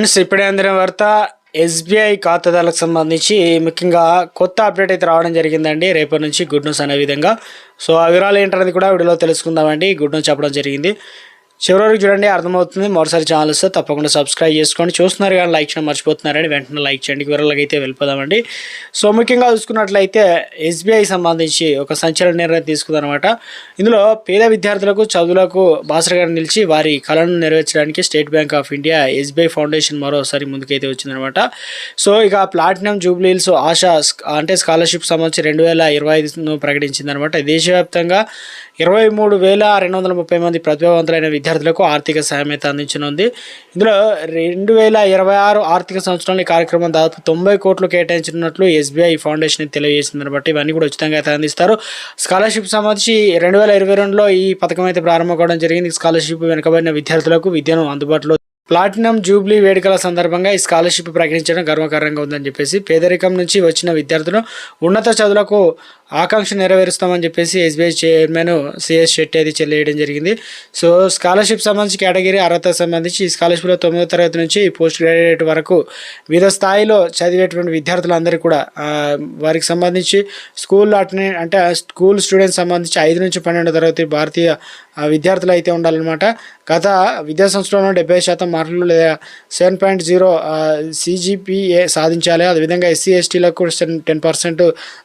Friends ఇప్పుడే అందిన వార్త ఎస్బీఐ ఖాతాదారులకు సంబంధించి ముఖ్యంగా కొత్త అప్డేట్ అయితే రావడం జరిగిందండి. రేపటి నుంచి గుడ్ న్యూస్ అనే విధంగా. సో ఆ వివరాలు ఏంటనేది కూడా వీడియోలో తెలుసుకుందామండి. గుడ్ న్యూస్ చెప్పడం జరిగింది. చివరి వరకు చూడండి అర్థమవుతుంది. మరోసారి ఛానల్ వస్తే తప్పకుండా సబ్స్క్రైబ్ చేసుకోండి. చూస్తున్నారు కానీ లైక్ చేయడం మర్చిపోతున్నారని వెంటనే లైక్ చేయండి. వివరాలకైతే అయితే వెళ్ళిపోదామండి. సో ముఖ్యంగా చూసుకున్నట్లయితే ఎస్బీఐ సంబంధించి ఒక సంచలన నిర్ణయం తీసుకుందనమాట ఇందులో పేద విద్యార్థులకు చదువులకు బాసరగా నిలిచి వారి కళను నెరవేర్చడానికి State Bank of India SBI foundation మరోసారి ముందుకైతే వచ్చిందనమాట సో ఇక ప్లాటినం జూబ్లీల్స్ ఆశ అంటే స్కాలర్షిప్ సంబంధించి రెండు వేల ఇరవై ఐదును ప్రకటించిందనమాట దేశవ్యాప్తంగా ఇరవై మూడు వేల రెండు వందల ముప్పై మంది ప్రతిభావంతులైన విద్యార్థులకు ఆర్థిక సహాయం అయితే అందించనుంది. ఇందులో రెండు వేల ఇరవై ఆరు ఆర్థిక సంవత్సరంలో ఈ కార్యక్రమం దాదాపు తొంభై కోట్లు కేటాయించినట్లు ఎస్బీఐ ఫౌండేషన్ తెలియజేసింది బట్టి ఇవన్నీ కూడా ఉచితంగా అయితే అందిస్తారు. స్కాలర్షిప్ సంబంధించి రెండు వేల ఇరవై రెండులో ఈ పథకం అయితే ప్రారంభం కావడం జరిగింది. స్కాలర్షిప్ వెనుకబడిన విద్యార్థులకు విద్యను అందుబాటులో ప్లాటినం జూబ్లీ వేడుకల సందర్భంగా ఈ స్కాలర్షిప్ ప్రకటించడం గర్వకారంగా ఉందని చెప్పేసి పేదరికం నుంచి వచ్చిన విద్యార్థులు ఉన్నత చదువులకు ఆకాంక్ష నెరవేరుస్తామని చెప్పేసి ఎస్బీఐ చైర్మన్ సిఎస్ శెట్టి అది చెల్లేయడం జరిగింది. సో స్కాలర్షిప్ సంబంధించి కేటగిరీ అర్హత సంబంధించి ఈ స్కాలర్షిప్లో తొమ్మిదో తరగతి నుంచి పోస్ట్ గ్రాడ్యుయేట్ వరకు వివిధ స్థాయిలో చదివేటువంటి విద్యార్థులందరికీ కూడా వారికి సంబంధించి స్కూల్ అటెండ్ అంటే స్కూల్ స్టూడెంట్స్ సంబంధించి ఐదు నుంచి పన్నెండు తరగతి భారతీయ విద్యార్థులు అయితే ఉండాలన్నమాట. గత విద్యా సంవత్సరంలో డెబ్బై శాతం మార్కులు లేదా సెవెన్ పాయింట్ జీరో సిజిపిఏ సాధించాలి. అదేవిధంగా ఎస్సీ ఎస్టీలకు టెన్ పర్సెంట్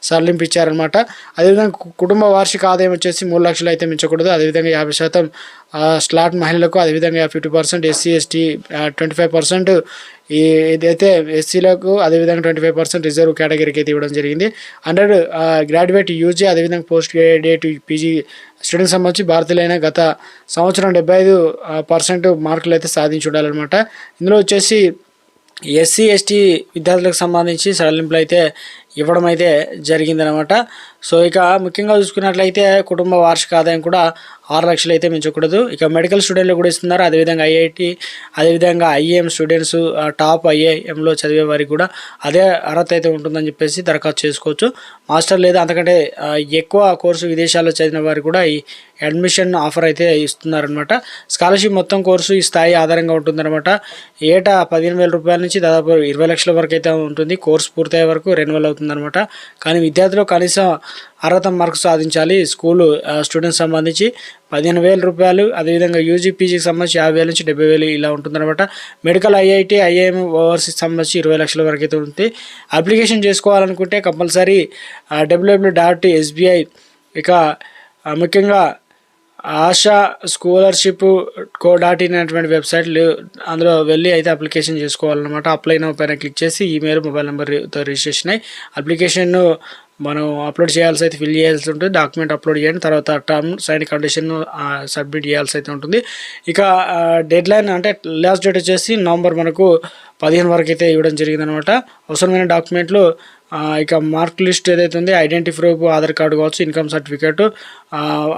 సడలింపు ఇచ్చారనమాట అదేవిధంగా కుటుంబ వార్షిక ఆదాయం వచ్చేసి మూడు లక్షలు అయితే మించకూడదు. అదేవిధంగా యాభై శాతం స్లాట్ మహిళలకు అదేవిధంగా fifty percent SC ST twenty five percent ఈ ఇదైతే ఎస్సీలకు అదేవిధంగా ట్వంటీ ఫైవ్ పర్సెంట్ రిజర్వ్ కేటగిరీకి అయితే ఇవ్వడం జరిగింది. హండ్రెడ్ గ్రాడ్యుయేట్ యూజీ అదేవిధంగా పోస్ట్ గ్రాడ్యుయేట్ పీజీ స్టూడెంట్స్ సంబంధించి భారతీయులైన గత సంవత్సరం డెబ్బై ఐదు పర్సెంట్ మార్కులు అయితే సాధించి ఉండాలన్నమాట ఇందులో వచ్చేసి ఎస్సీ ఎస్టీ విద్యార్థులకు సంబంధించి సడలింపులు అయితే ఇవ్వడం అయితే జరిగిందనమాట. సో ఇక ముఖ్యంగా చూసుకున్నట్లయితే కుటుంబ వార్షిక ఆదాయం కూడా ఆరు లక్షలు అయితే మించకూడదు. ఇక మెడికల్ స్టూడెంట్లు కూడా ఇస్తున్నారు. అదేవిధంగా ఐఐటి అదేవిధంగా ఐఏఎం స్టూడెంట్స్ టాప్ ఐఏఎంలో చదివే వారికి కూడా అదే అర్హత అయితే ఉంటుందని చెప్పేసి దరఖాస్తు చేసుకోవచ్చు. మాస్టర్ లేదా అంతకంటే ఎక్కువ కోర్సు విదేశాల్లో చదివిన వారు కూడా ఈ అడ్మిషన్ ఆఫర్ అయితే ఇస్తున్నారనమాట స్కాలర్షిప్ మొత్తం కోర్సు ఈ స్థాయి ఆధారంగా ఉంటుందన్నమాట. ఏటా పదిహేను వేల రూపాయల నుంచి దాదాపు ఇరవై లక్షల వరకు అయితే ఉంటుంది. కోర్సు పూర్తయ్యే వరకు రెన్యువల్ అవుతుందన్నమాట. కానీ విద్యార్థులు కనీసం అర్హత మార్క్స్ సాధించాలి. స్కూలు స్టూడెంట్స్ సంబంధించి పదిహేను వేల రూపాయలు అదేవిధంగా యూజీ పీజీకి సంబంధించి యాభై వేల నుంచి డెబ్బై వేలు ఇలా ఉంటుందన్నమాట. మెడికల్ ఐఐటి ఐఐఎం ఓవర్సీస్ సంబంధించి ఇరవై లక్షల వరకు అయితే ఉంటుంది అప్లికేషన్ చేసుకోవాలనుకుంటే కంపల్సరీ డబ్ల్యూడబ్ల్యూ డాట్ ఎస్బీఐ ఇక ముఖ్యంగా Asha scholarship co dot in అనేటువంటి వెబ్సైట్లు అందులో వెళ్ళి అయితే అప్లికేషన్ చేసుకోవాలన్నమాట. అప్లై నౌ పైన క్లిక్ చేసి ఈమెయిల్ మొబైల్ నెంబర్తో రిజిస్ట్రేషన్ అయ్యి అప్లికేషన్ మనం అప్లోడ్ చేయాల్సి అయితే ఫిల్ చేయాల్సి ఉంటుంది. డాక్యుమెంట్ అప్లోడ్ చేయండి. తర్వాత టర్మ్స్ అండ్ కండిషన్ సబ్మిట్ చేయాల్సి అయితే ఉంటుంది. ఇక డెడ్ లైన్ అంటే లాస్ట్ డేట్ వచ్చేసి నవంబర్ మనకు పదిహేను వరకు అయితే ఇవ్వడం జరిగిందనమాట అవసరమైన డాక్యుమెంట్లు ఇక మార్క్ లిస్ట్ ఏదైతే ఉంది ఐడెంటిటీ ప్రూఫ్ ఆధార్ కార్డు కావచ్చు ఇన్కమ్ సర్టిఫికేట్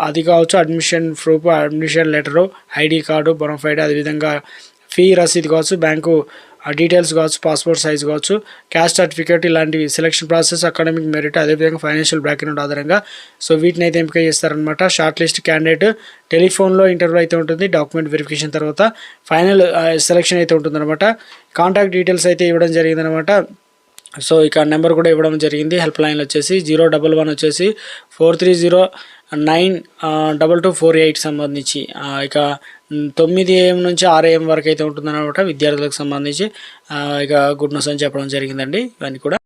అది కావచ్చు admission proof admission letter ID card bonafide అదేవిధంగా ఫీ రసీదు కావచ్చు బ్యాంకు డీటెయిల్స్ కావచ్చు పాస్పోర్ట్ సైజ్ కావచ్చు క్యాస్ట్ సర్టిఫికేట్ ఇలాంటివి సెలక్షన్ ప్రాసెస్ అకాడమిక్ మెరిట్ అదేవిధంగా ఫైనాన్షియల్ బ్యాక్గ్రౌండ్ ఆధారంగా. సో వీటిని అయితే ఎంపిక చేస్తారనమాట షార్ట్ లిస్ట్ క్యాండిడేట్ టెలిఫోన్లో ఇంటర్వ్యూ అయితే ఉంటుంది డాక్యుమెంట్ వెరిఫికేషన్ తర్వాత ఫైనల్ సెలక్షన్ అయితే ఉంటుందన్నమాట. కాంటాక్ట్ డీటెయిల్స్ అయితే ఇవ్వడం జరిగిందనమాట సో ఇక నెంబర్ కూడా ఇవ్వడం జరిగింది. హెల్ప్ లైన్ వచ్చేసి జీరో డబల్ వన్ వచ్చేసి four three zero nine double two four eight సంబంధించి ఇక తొమ్మిది ఏఎం నుంచి ఆరు ఏఎం వరకు అయితే ఉంటుందన్నమాట విద్యార్థులకు సంబంధించి. ఇక గుడ్ న్యూస్ అని చెప్పడం జరిగిందండి. ఇవన్నీ కూడా